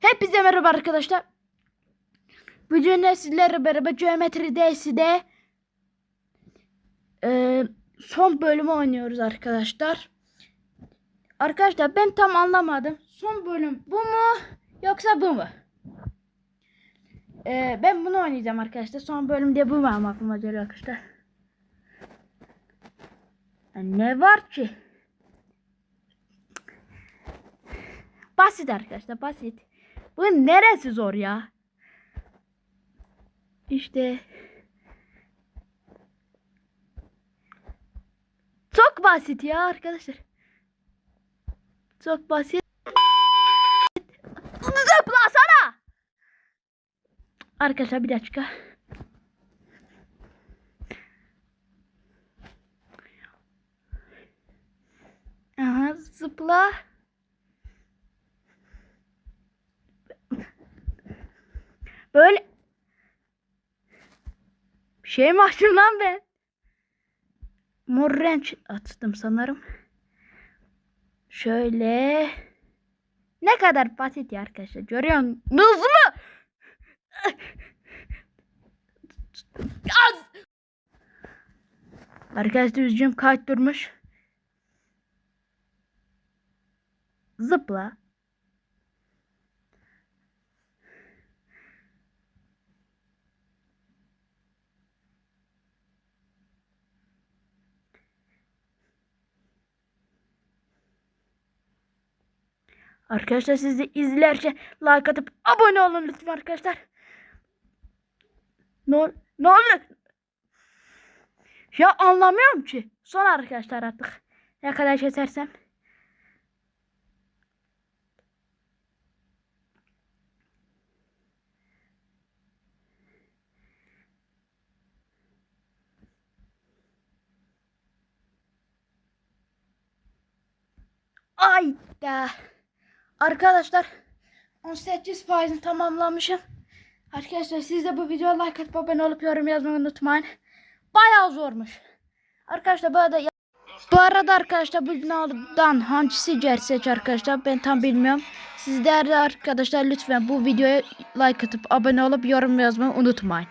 Hepinize merhaba arkadaşlar. Bugün sizlerle beraber Geometry DS'de e, son bölümü oynuyoruz arkadaşlar. Arkadaşlar ben tam anlamadım. Son bölüm bu mu yoksa bu mu? E, ben bunu oynayacağım arkadaşlar. Son bölümde bu mu ama aklıma geliyor arkadaşlar. Ne var ki? Basit arkadaşlar basit. Bu neresi zor ya? İşte. Çok basit ya arkadaşlar. Çok basit. Zıplasana. Arkadaşlar bir dakika. Aha zıpla. Böyle bir şey mi açtım lan ben? Mor renk attım sanırım. Şöyle ne kadar basit ya arkadaşlar. Görüyorsunuz mu? Az! Arkadaşlar üzgünüm kayıt durmuş. Zıpla. Arkadaşlar siz de izlerken like atıp abone olun lütfen arkadaşlar. Ne, ne olur? Ya anlamıyorum ki. Son arkadaşlar artık. Ne kadar kesersem. Ayda. Arkadaşlar 18 faizini tamamlamışım. Arkadaşlar siz de bu videoya like atıp abone olup yorum yazmayı unutmayın. Bayağı zormuş. Arkadaşlar bu arada bu arada arkadaşlar bu binadan hangisi gerçek arkadaşlar ben tam bilmiyorum. Sizler de arkadaşlar lütfen bu videoya like atıp abone olup yorum yazmayı unutmayın.